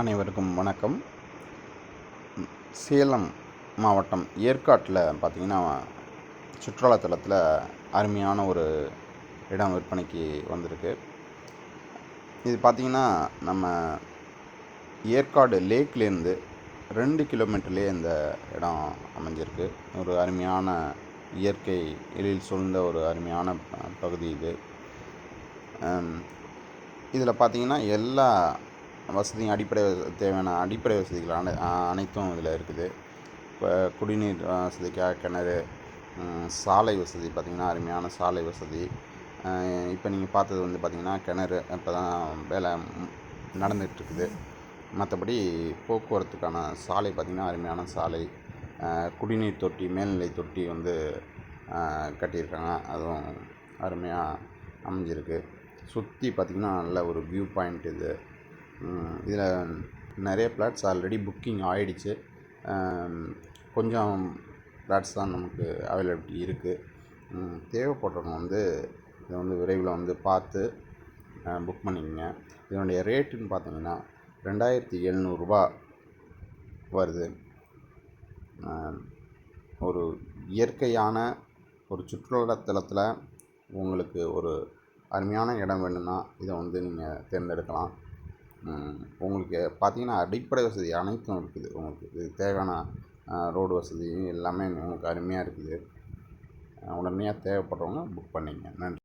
அனைவருக்கும் வணக்கம். சேலம் மாவட்டம் ஏற்காட்டில் பார்த்தீங்கன்னா சுற்றுலாத்தலத்தில் அருமையான ஒரு இடம் விற்பனைக்கு வந்திருக்கு. இது பார்த்திங்கன்னா நம்ம ஏற்காடு லேக்லேருந்து ரெண்டு கிலோமீட்டர்லேயே இந்த இடம் அமைஞ்சிருக்கு. ஒரு அருமையான இயற்கை எழில் சூழ்ந்த ஒரு அருமையான பகுதி இது. இதில் பார்த்திங்கன்னா எல்லா வசதியும் அடிப்படை தேவையான அடிப்படை வசதிகள் அனை அனைத்தும் இதில் இருக்குது. இப்போ குடிநீர் வசதிக்காக கிணறு சாலை வசதி பார்த்திங்கன்னா அருமையான சாலை வசதி. இப்போ நீங்கள் பார்த்தது வந்து பார்த்திங்கன்னா கிணறு இப்போ தான் வேலை நடந்துகிட்ருக்குது. மற்றபடி போக்குவரத்துக்கான சாலை பார்த்திங்கன்னா அருமையான சாலை. குடிநீர் தொட்டி மேல்நிலை தொட்டி வந்து கட்டியிருக்காங்க. அதுவும் அருமையாக அமைஞ்சிருக்கு. சுற்றி பார்த்திங்கன்னா நல்ல ஒரு வியூ பாயிண்ட் இது. இதில் நிறைய ஃப்ளாட்ஸ் ஆல்ரெடி புக்கிங் ஆகிடுச்சி கொஞ்சம் ஃப்ளாட்ஸ் தான் நமக்கு அவைலபிலிட்டி இருக்குது தேவைப்படுறவங்க வந்து இதை வந்து விரைவில் வந்து பார்த்து புக் பண்ணிக்கங்க. இதனுடைய ரேட்டுன்னு பார்த்தீங்கன்னா ரெண்டாயிரத்தி எழுநூறுபா வருது. ஒரு இயற்கையான ஒரு சுற்றுலாத்தலத்தில் உங்களுக்கு ஒரு அருமையான இடம் வேணும்னா இதை வந்து நீங்கள் தேர்ந்தெடுக்கலாம். உங்களுக்கு பார்த்தீங்கன்னா அடிப்படை வசதி அனைத்தும் இருக்குது உங்களுக்கு. இது தேவையான ரோடு வசதி எல்லாமே உங்களுக்கு அருமையாக இருக்குது. உடனடியாக தேவைப்படுறவங்க புக் பண்ணிங்க நன்றி.